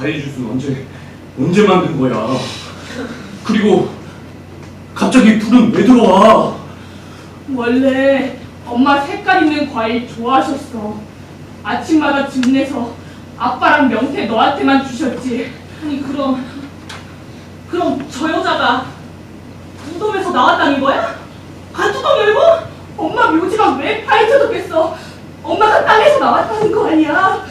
과일 주스는 언제 언제 만든 거야? 그리고 갑자기 불은 왜 들어와? 원래 엄마 색깔 있는 과일 좋아하셨어. 아침마다 집 내서 아빠랑 명태 너한테만 주셨지. 아니 그럼 그럼 저 여자가 무덤에서 나왔다는 거야? 관뚜껑 열고? 엄마 묘지가 왜 파헤쳐졌겠어? 엄마가 땅에서 나왔다는 거 아니야?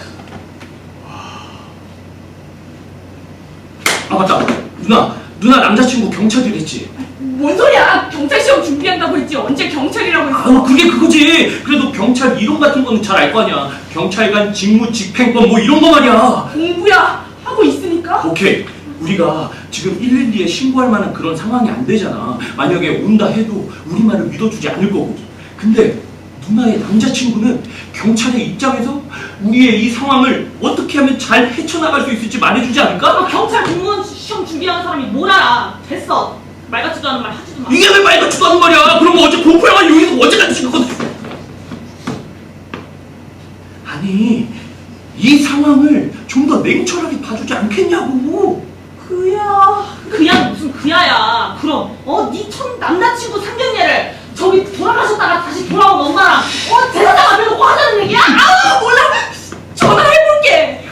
아 맞다 누나 누나 남자친구 경찰이랬지. 뭔 소리야? 경찰 시험 준비한다고 했지 언제 경찰이라고 했어? 아 그게 그거지. 그래도 경찰 이론 같은 거는 잘 알 거 아니야. 경찰관 직무 집행법 뭐 이런 거 말이야. 공부야 하고 있으니까. 오케이. 우리가 지금 112에 신고할 만한 그런 상황이 안 되잖아. 만약에 온다 해도 우리 말을 믿어주지 않을 거고. 근데 누나의 남자친구는 경찰의 입장에서 우리의 이 상황을 어떻게 하면 잘 헤쳐나갈 수 있을지 말해주지 않을까? 아, 경찰 공무원 시험 준비하는 사람이 뭘 알아? 됐어. 말 같지도 않은 말 하지도 마. 이게 왜 말 같지도 않은 말이야? 그럼 뭐 어제 공포영화 여기서 어제까지 찍었거든. 아니 이 상황을 좀 더 냉철하게 봐주지 않겠냐고. 그야. 그야 무슨 그야야. 그럼 어네 첫 남자친구 상견례를 저기 돌아가셨다가 다시 돌아온 엄마랑 어 제사장 앞에 놓고 하자는 얘기야? 아 몰라. 전화해볼게.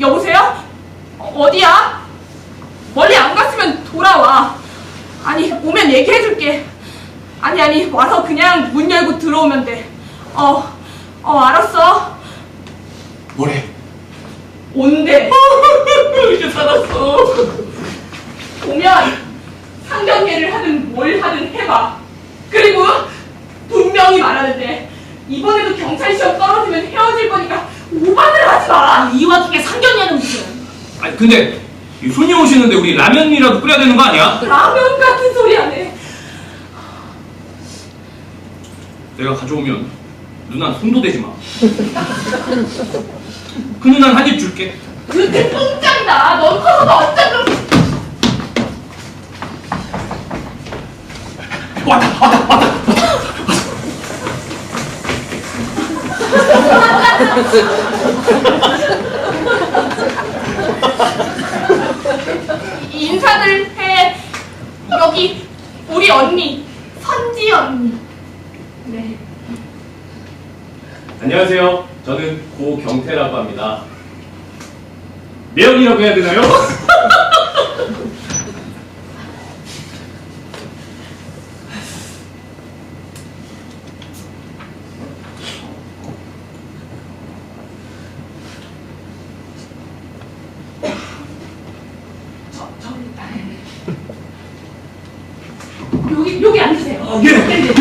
여보세요? 어, 어디야? 멀리 안 갔으면 돌아와. 아니 오면 얘기해줄게. 아니 아니 와서 그냥 문 열고 들어오면 돼. 어, 어 알았어. 뭐래? 온대. 이제 살았어. 오면 상견례를 하든 뭘 하든 해봐. 그리고 분명히 말하는데 이번에도 경찰 시험 떨어지면 헤어질 거니까 오반을 하지 마. 아, 이 와중에 상견례는 무슨? 아니 근데 이 손님 오시는데 우리 라면이라도 끓여야 되는 거 아니야? 라면 같은 소리 하네. 내가 가져오면 누나 손도 대지 마. 그 누나는 한입 줄게. 그게 똥짱이다. 넌 커서도 그렇게 왔다 왔다 왔다. 인사를 해. 여기 우리 언니 선지 언니. 네. 안녕하세요. 저는 고경태라고 합니다. 매연이라고 해야 되나요? 저 저기 여기 여기 앉으세요. 아, 예. 예.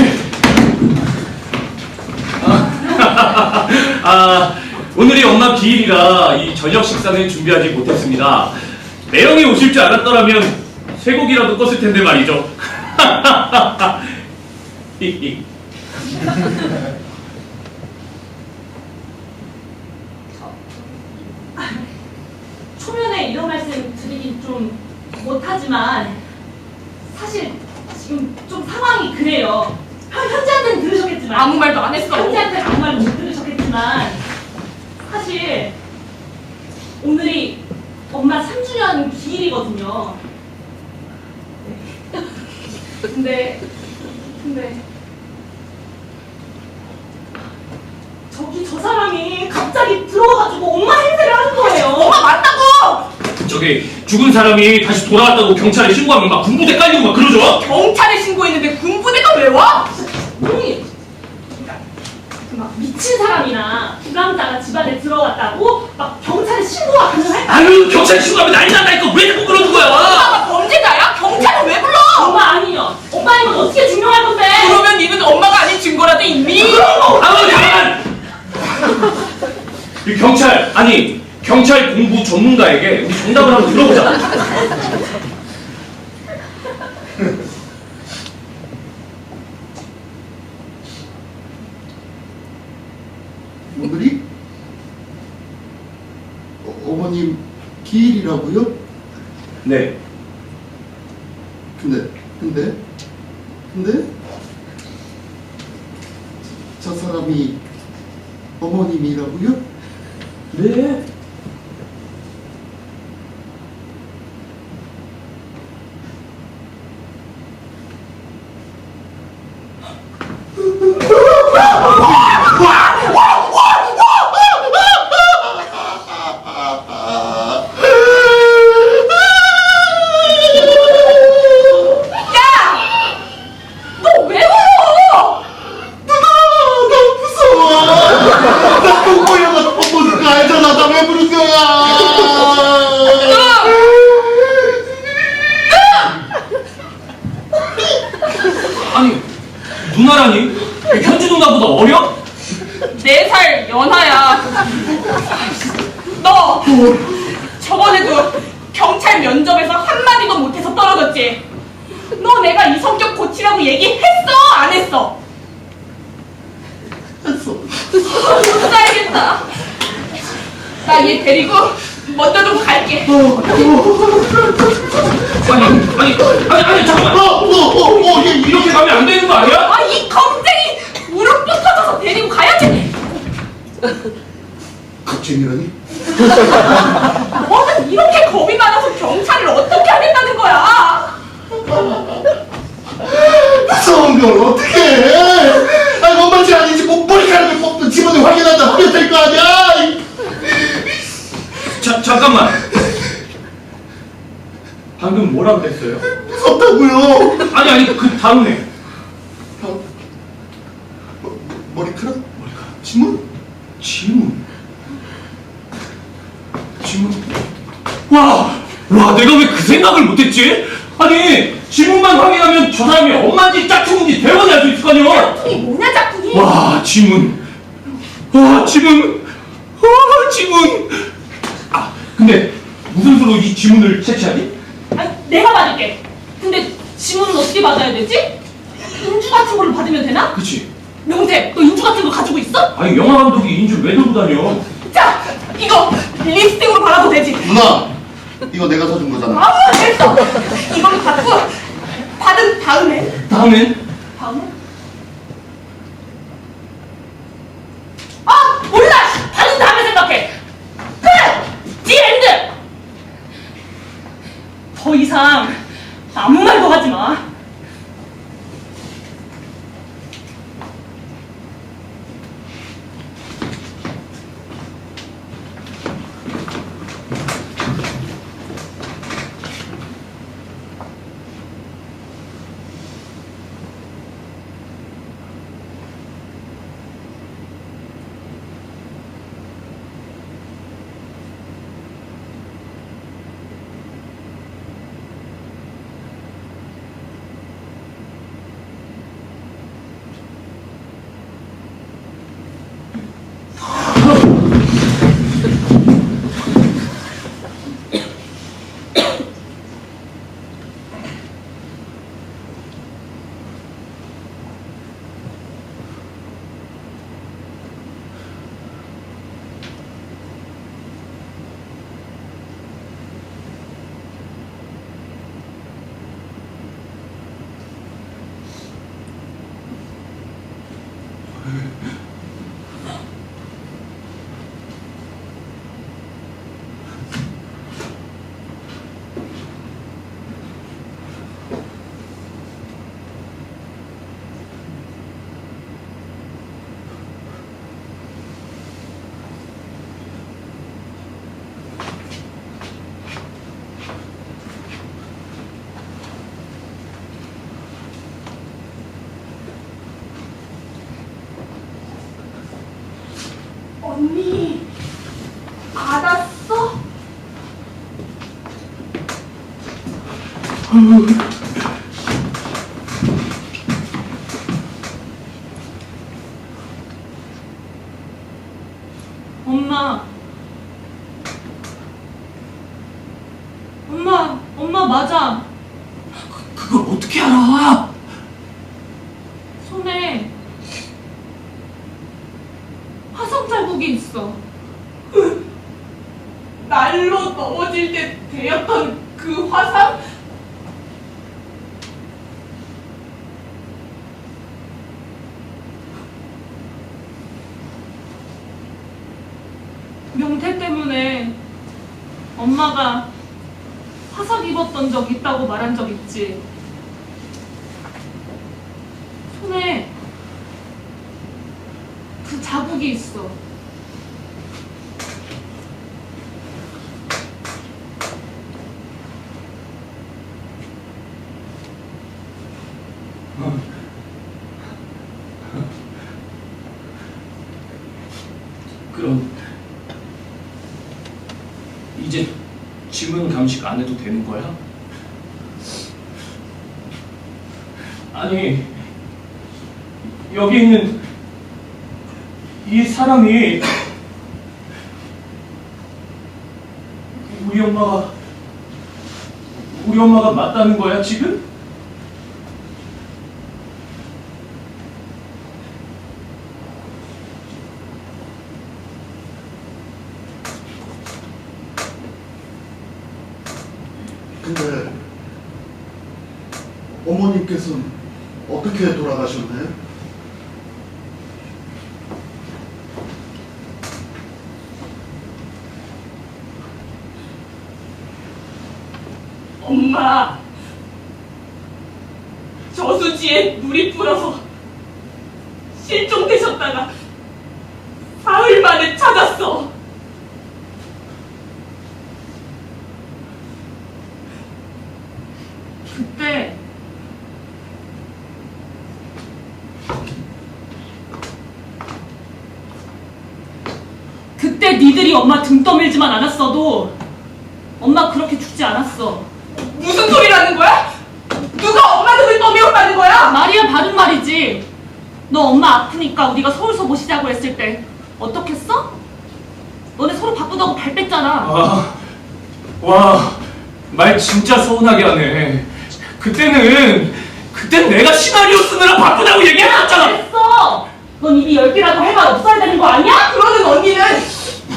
아, 아, 오늘이 엄마 기일이라 이 저녁 식사는 준비하지 못했습니다. 매형이 오실 줄 알았더라면 쇠고기라도 껐을 텐데 말이죠. 초면에 이런 말씀 드리긴 좀 못하지만 사실 지금 좀 상황이 그래요. 현- 현지한테는 들으셨겠지만 아무 말도 안 했어. 현지한테는 아무 말도 못 들으셨 겠지만 사실 오늘이 엄마 3주년 기일이거든요. 근데 근데 저기 저 사람이 갑자기 들어와가지고 엄마 행세를 하는 거예요. 엄마 맞다고. 저기 죽은 사람이 다시 돌아왔다고 경찰에 신고하면 막 군부대 깔리고 막 그러죠? 경찰에 신고했는데 군부대가 왜 와? 아니, 막 미친 사람이나 부감자가 집안에 들어왔다고 막 경찰에 신고가 가능할까? 아유 경찰에 신고하면 난리 난다니까 왜 자꾸 그러는 거야? 엄마가 범죄자야? 경찰을 왜 불러? 엄마 아니요. 오빠 이건 어떻게 증명할 건데? 그러면 니는 엄마가 아닌 증거라도 있니? 아우 잠깐! 이 경찰 아니 경찰 공부 전문가에게 우리 정답을 한번 들어보자. 오늘이 어, 어머님 기일이라고요? 네. 근데 근데 근데 저 사람이 어머님이라고요? 네. 야! 너 왜 울어? 누나 나 무서워 나 똥꼬려가 뻔뻔한 거 알잖아 나 왜 부른 거야 아니 누나라니? 누나보다 어려? 네 살 연하야. 너 저번에도 경찰 면접에서 한마디도 못해서 떨어졌지? 너 내가 이 성격 고치라고 얘기했어? 안 했어? 했어 살겠다. 나 얘 데리고 먼저 좀 갈게. 아니 아니 아니 아니 잠깐만. 어 어 어 어 얘 이렇게 가면 안 되는 거 아니야? 아, 이 뻗어져서 데리고 가야지! 갑자기라니? 너는 이렇게 겁이 많아서 경찰을 어떻게 하겠다는 거야? 무서운 걸 어떻게 해? 아니 엄마지 아니지 뭐 머리카락을 뽑든 집어들 확인한다 확인 될거 아니야? 자 잠깐만. 방금 뭐라 그랬어요? 무섭다고요. 아니 아니 그 다음에 어, 머- 머리카락? 머리카락. 지문? 지문. 지문. 와, 와, 내가 왜 그 생각을 못했지? 아니, 지문만 확인하면 저 사람이 엄마인지 짝퉁인지 대원히 알수 있을 거 아니야? 짝퉁이 뭐냐, 짝퉁이? 와, 지문. 와, 지문. 와, 지문. 아, 근데 무슨 수로 이 지문을 채취하니? 아니, 내가 받을게. 근데 지문은 어떻게 받아야 되지? 인주 같은 걸로 받으면 되나? 그치? 명재, 너 인주 같은 거 가지고 있어? 아니, 영화 감독이 인줄 왜 들고 다녀? 자, 이거 립스틱으로 발라도 되지? 누나 이거 내가 사준 거잖아. 아우, 됐어! 이걸로 받고, 받은 다음에, 다음엔? 다음에? 엄 병태 때문에 엄마가 화석 입었던 적 있다고 말한 적 있지. 손에 그 자국이 있어. 되는 거야? 아니 여기 있는 이 사람이 우리 엄마가 우리 엄마가 맞다는 거야 지금? 근데 어머님께서는 어떻게 돌아가셨나요? 엄마 저수지에 물이 불어서 실종되셨다가 사흘 만에 찾았어. 그때 그때 니들이 엄마 등 떠밀지만 않았어도 엄마 그렇게 죽지 않았어. 무슨 소리라는 거야? 누가 엄마 등을 떠밀었다는 거야? 말이야 바른 말이지. 너 엄마 아프니까 우리가 서울서 모시자고 했을 때 어떻겠어? 너네 서로 바쁘다고 발 뺐잖아. 아, 와, 말 진짜 서운하게 하네. 그때는, 그땐 내가 시나리오 쓰느라 바쁘다고 얘기해놨잖아. 됐어. 넌 입이 열 개라도 할 말 없어야 되는 거 아니야? 그러는 언니는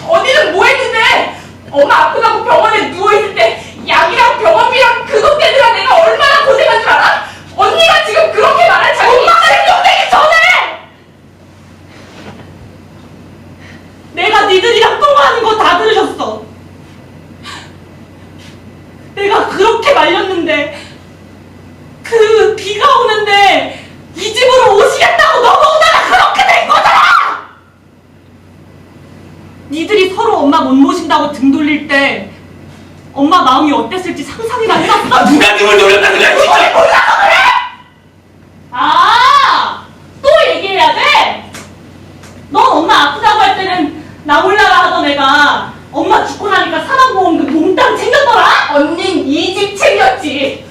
언니는 뭐 했는데? 엄마 아프다고 병원에 누워 있을 때 약이랑 병원비랑 그돈 떼느라 내가 얼마나 고생한 줄 알아? 언니가 지금 그렇게 말할 자격이 엄마가 실종되기 전에 내가 니들이랑 통화하는 거 다 들으셨어. 내가 그렇게 말렸는데 그 비가 오는데 이 집으로 오시겠다고 넘어오다가 그렇게 된 거잖아! 니들이 서로 엄마 못 모신다고 등 돌릴 때 엄마 마음이 어땠을지 상상이나 해봤어? 누가 님을 노렸다는 거야, 진짜! 아! 또 얘기해야 돼? 넌 엄마 아프다고 할 때는 나 몰라라 하던 애가 엄마 죽고 나니까 사망보험금 몽땅 챙겼더라? 언닌 이 집 챙겼지.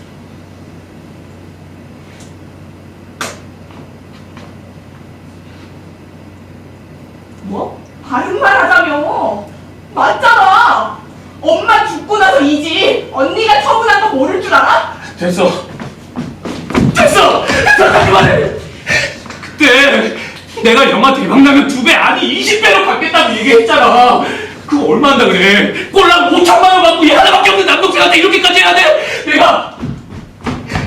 뭐? 바른 말 하자며. 맞잖아. 엄마 죽고 나서 이 집 언니가 처분한 거 모를 줄 알아? 됐어. 됐어! 됐어, 그만해! 그때 내가 영화 대박 나면 두 배, 아니 20배로 갚겠다고 얘기했잖아. 그거 얼마 한다 그래? 꼴랑 5천만 원 받고 얘 하나밖에 없는 남동생한테 이렇게까지 해야 돼? 내가,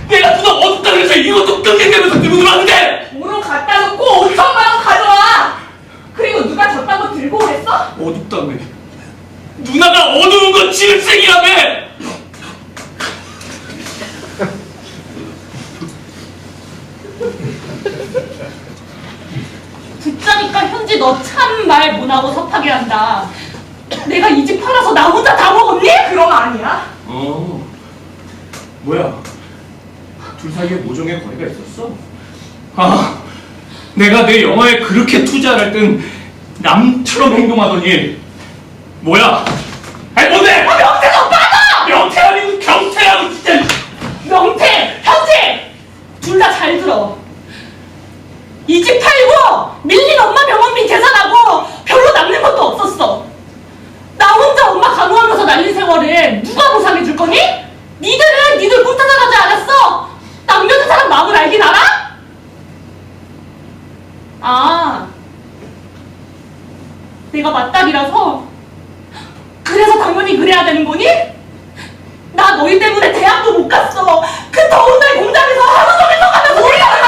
내가 누가 어둡다 그래서 이것도 끙끙대면서 들고 들어왔는데! 돈을 갖다 놓고 5천만 원 가져와. 그리고 누가 저딴 거 들고 오랬어? 어둡다며. 누나가 어두운 건 질색이라며! 듣자니까 현지 너 참 말 못하고 섭하게 한다. 내가 이 집 팔아서 나 혼자 다 먹었니? 그럼 아니야. 어, 뭐야? 둘 사이에 모종의 거리가 있었어? 아, 내가 내 영화에 그렇게 투자를 할 땐 남처럼 행동하더니 뭐야? 아니 뭔데? 아, 명태 좀 빠져! 명태 아니고 경태하고 진짜 명태, 현지! 둘 다 잘 들어. 이 집 팔고 밀린 엄마 병원비 계산하고 별로 남는 것도 없었어. 나 혼자 엄마 간호하면서 날린 세월에 누가 보상해 줄 거니? 니들은 니들 못 찾아가지 않았어. 남겨둔 사람 마음을 알긴 알아? 아, 내가 맞닥이라서 그래서 당연히 그래야 되는 거니? 나 너희 때문에 대학도 못 갔어. 그 더운 날 공장에서 하루 종일 말라고 했어?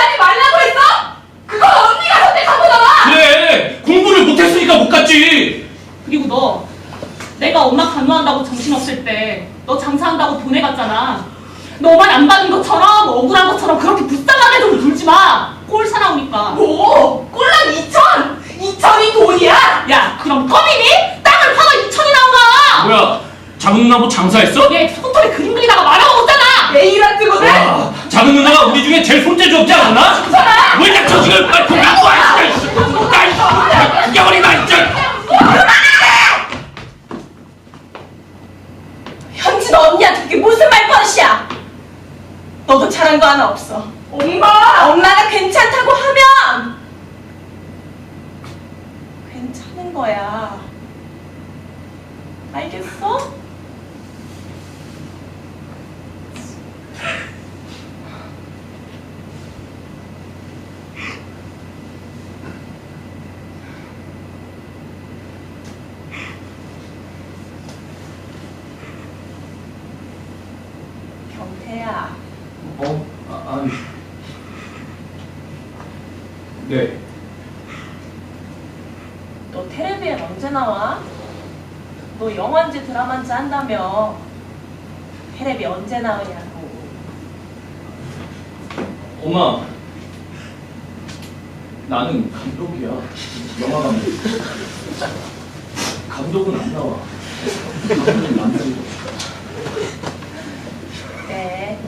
그건 언니가 선택한 거잖아. 그래 공부를 못했으니까 못 갔지. 그리고 너 내가 엄마 간호 전무한다고 정신없을 때 너 장사한다고 보내갔잖아. 너만 안 받은 것처럼 억울한 것처럼 그렇게 불쌍하게 좀 굴지 마. 꼴 사나우니까. 뭐? 꼴랑 2천! 2천이 돈이야? 야, 그럼 껌이니? 땅을 파가 2천이 나온가? 뭐야 작은 누나고 장사했어? 얘 손톱에 그림 그리다가 말아먹었잖아. 에이라 뜨거든? 와 작은 누나가 우리 중에 제일 손재주 없지 않았나? 왜 닥쳐 지금 빨리 고 갖고 와 진짜 죽여버리다 진짜 현진 언니한테 그게 무슨 말버릇이야? 너도 잘한 거 하나 없어. 엄마! 엄마가 괜찮다고 하면 괜찮은 거야. 알겠어? 경태야. 어? 아, 아니 네 너 텔레비엔 언제 나와? 너 영화인지 드라마인지 한다며 텔레비 언제 나오냐고 엄마 나는 감독이야. 영화 감독. 감독은 안 나와. 감독은 만들고. 그래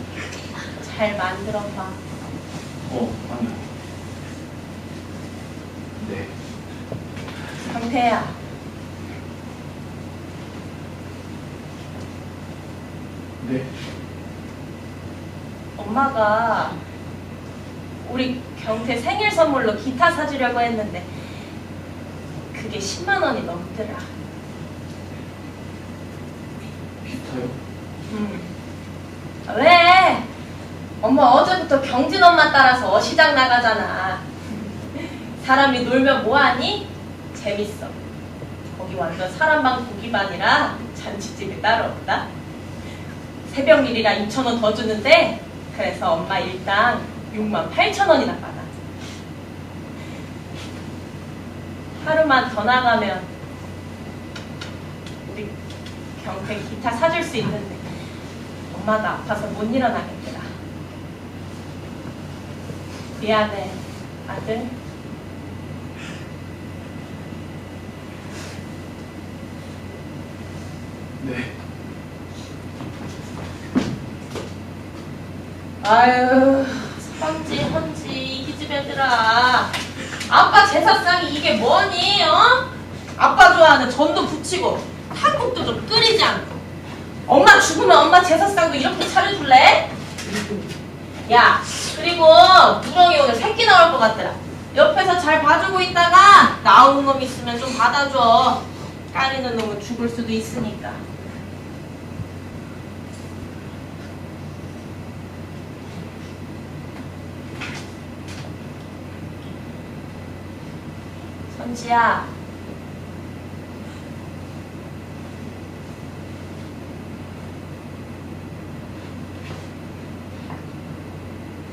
잘 만들어봐. 어 아니야 네. 경태야 네. 엄마가 우리 경태 생일 선물로 기타 사주려고 했는데 그게 10만 원이 넘더라 기타요? 음. 왜? 엄마 어제부터 경진 엄마 따라서 어시장 나가잖아. 사람이 놀면 뭐하니? 재밌어. 거기 완전 사람방 고기반이라 잔치집이 따로 없다. 새벽 일이라 2천 원 더 주는데 그래서 엄마 일당 6만 8천 원이나 받아. 하루만 더 나가면 우리 경태 기타 사줄 수 있는데 엄마가 아파서 못 일어나겠더라. 미안해, 아들. 네. 아유, 헌지, 이 기집 애들아. 아빠 제사상이 이게 뭐니, 어? 아빠 좋아하는 전도 부치고, 탕국도 좀 끓이지 않고. 엄마 죽으면 엄마 제사상도 이렇게 차려줄래? 야, 그리고 누렁이 오늘 새끼 나올 것 같더라. 옆에서 잘 봐주고 있다가 나오는 놈 있으면 좀 받아줘. 까리는 놈은 죽을 수도 있으니까. 선지야.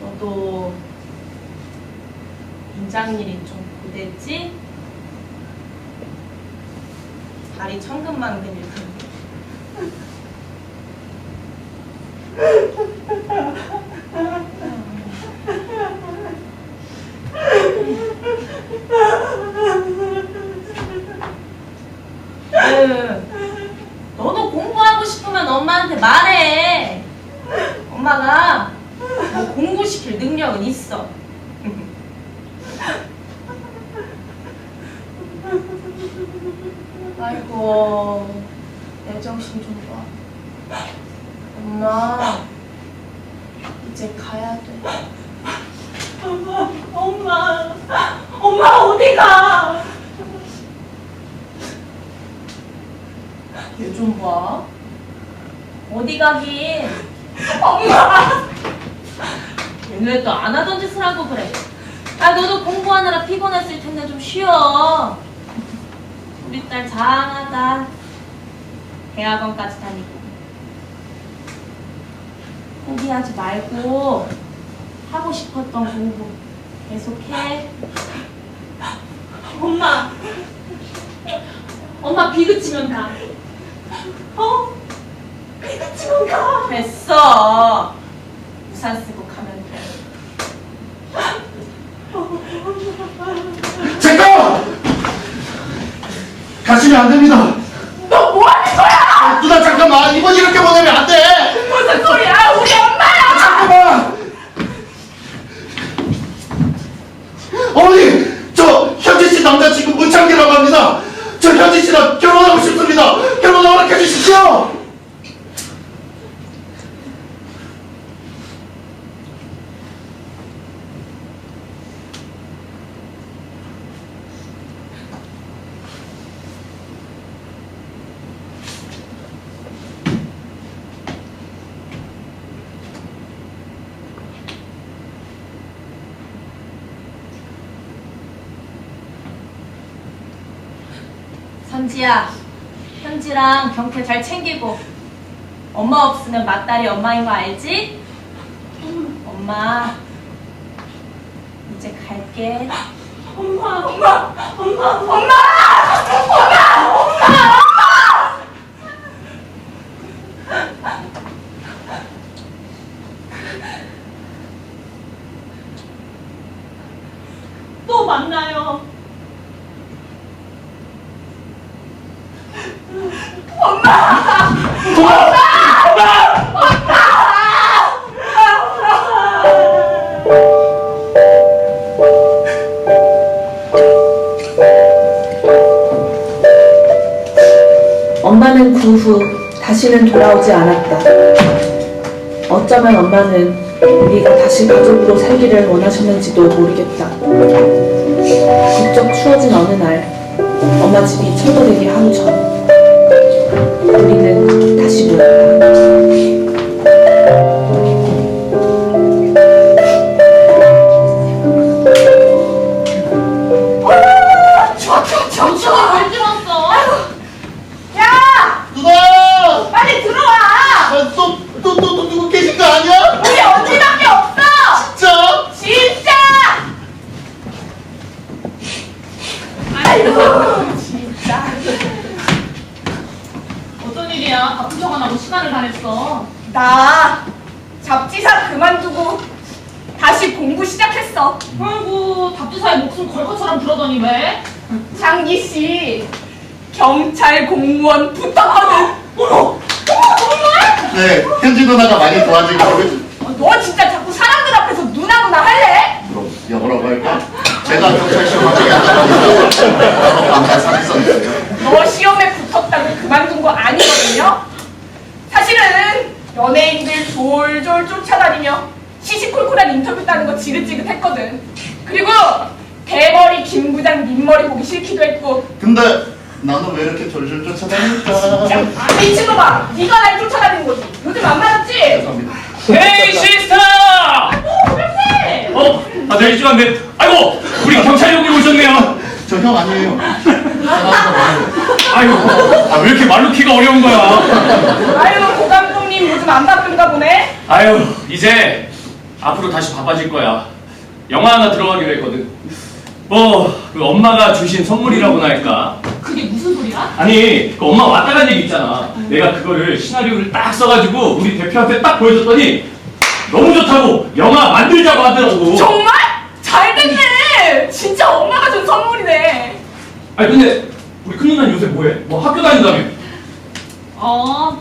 너도 인장일이 좀 고됐지? 발이 천근만근일 텐데. 응. 너도 공부하고 싶으면 엄마한테 말해. 엄마가 뭐 공부시킬 능력은 있어. 아이고, 내 정신 좀 봐. 엄마, 이제 가야 돼. 엄마, 엄마, 엄마 어디 가? 얘 좀 봐. 어디 가긴? 엄마! 왜 또 안 하던 짓을 하고 그래? 아, 너도 공부하느라 피곤했을 텐데 좀 쉬어. 우리 딸 장하다. 대학원까지 다니고. 포기하지 말고 하고 싶었던 공부 계속해. 엄마. 엄마 비그치면 가. 어? 지금 가. 됐어. 우산 쓰고. 잠깐! 가시면 안 됩니다. 너 뭐 하는 거야? 아, 누나 잠깐만 이번 이렇게 보내면 안 돼. 무슨 소리야? 우리 엄마야! 잠깐만. 어머니 저 현진 씨 남자친구 문창기라고 합니다. 저 현진 씨랑 결혼하고 싶습니다. 결혼 허락해 주십시오. 선지야, 현지랑 경태 잘 챙기고 엄마 없으면 맏딸이 엄마인 거 알지? 엄마 이제 갈게. 엄마, 엄마, 엄마, 엄마! 또 다시는 돌아오지 않았다. 어쩌면 엄마는 우리가 다시 가족으로 살기를 원하셨는지도 모르겠다. 부쩍 추워진 어느 날, 엄마 집이 철거되기 하루 전, 우리는 다시 모였다. 일이야? 바쁜 척 안 하고 시간을 다 냈어. 나 잡지사 그만두고 다시 공부 시작했어. 아이고, 답지사에 목숨 걸 것처럼 그러더니 왜? 장기 씨, 경찰 공무원 붙었거든. 어머, 정말? 네 현진 누나가 많이 도와주고 어, 너 진짜 자꾸 사람들 앞에서 누나 누나 할래? 그럼 여보라고 할까? 제가 경찰 시험 합격이 안 나가니까 나도 감사 사겠었는데요. 너 시험에 붙었다고 그만둔 거 아니거든요. 사실은 연예인들 졸졸 쫓아다니며 시시콜콜한 인터뷰 따는 거 지긋지긋했거든. 그리고 대머리 김 부장 민머리 보기 싫기도 했고 근데 나는 왜 이렇게 졸졸 쫓아다닐까? 야, 미친놈아! 네가 날 쫓아다니는 거지. 요즘 안 맞았지? 죄송합니다. 헤이 시스터! 그렇지? 어? 다들 일주일인데 아이고 우리 경찰 형님 오셨네요 저 형 아니에요. 나가서 말해요. 아이고 아, 왜 이렇게 말루키가 어려운 거야 아유, 고 감독님 요즘 안 바쁜가 보네? 아유 이제 앞으로 다시 바빠질 거야 영화 하나 들어가기로 했거든 뭐 그 엄마가 주신 선물이라고나 할까 그게 무슨 소리야? 아니 그 엄마 왔다 간 얘기 있잖아 내가 그거를 시나리오를 딱 써가지고 우리 대표한테 딱 보여줬더니 너무 좋다고 영화 만들자고 하더라고 정말? 잘 됐네! 진짜 엄마가 준 선물이네. 아니 근데 우리 큰 누나는 요새 뭐해? 뭐 학교 다닌다며 어,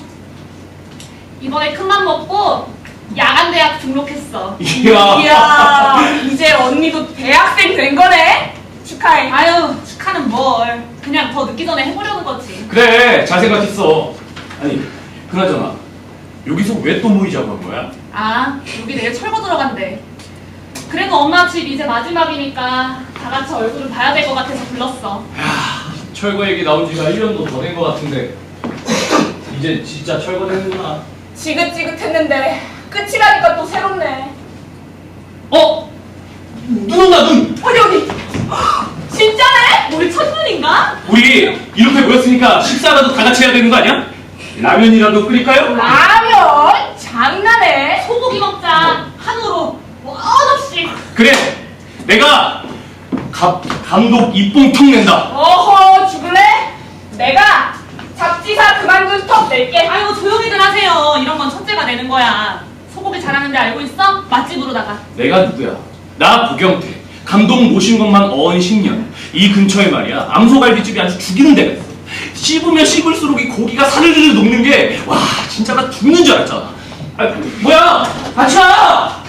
이번에 큰맘 먹고 야간 대학 등록했어. 이야 이야, 이제 언니도 대학생 된 거네? 축하해. 아유, 축하는 뭘. 그냥 더 늦기 전에 해보려는 거지. 그래 잘 생각했어 아니 그나저나 여기서 왜 또 모이자고 한 거야? 아, 여기 내일 철거 들어간대. 그래도 엄마 집 이제 마지막이니까 다 같이 얼굴을 봐야 될 것 같아서 불렀어. 철거 얘기 나온 지가 1년도 더 된 것 같은데 이제 진짜 철거되는구나 지긋지긋했는데 끝이라니까 또 새롭네. 어? 눈 온다 눈! 어디 어디? 진짜네? 우리 첫눈인가? 우리 이렇게 모였으니까 식사라도 다 같이 해야 되는 거 아니야? 라면이라도 끓일까요? 라면? 장난해? 소고기 먹자. 한우로. 원 없이. 그래 내가 감, 감독 입봉 통 낸다 어허 죽을래? 내가 잡지 요리사 그만둔 턱 낼게. 아이고 조용히들 하세요. 이런 건 첫째가 내는 거야. 소고기 잘하는데 알고 있어? 맛집으로다가. 내가 누구야? 나 부경태. 감독 모신 것만 어언 10년. 이 근처에 말이야. 암소갈비집이 아주 죽이는 데가 있어. 씹으면 씹을수록 이 고기가 사르르 녹는 게, 와, 진짜 나 죽는 줄 알았잖아. 아, 뭐야! 같이 와!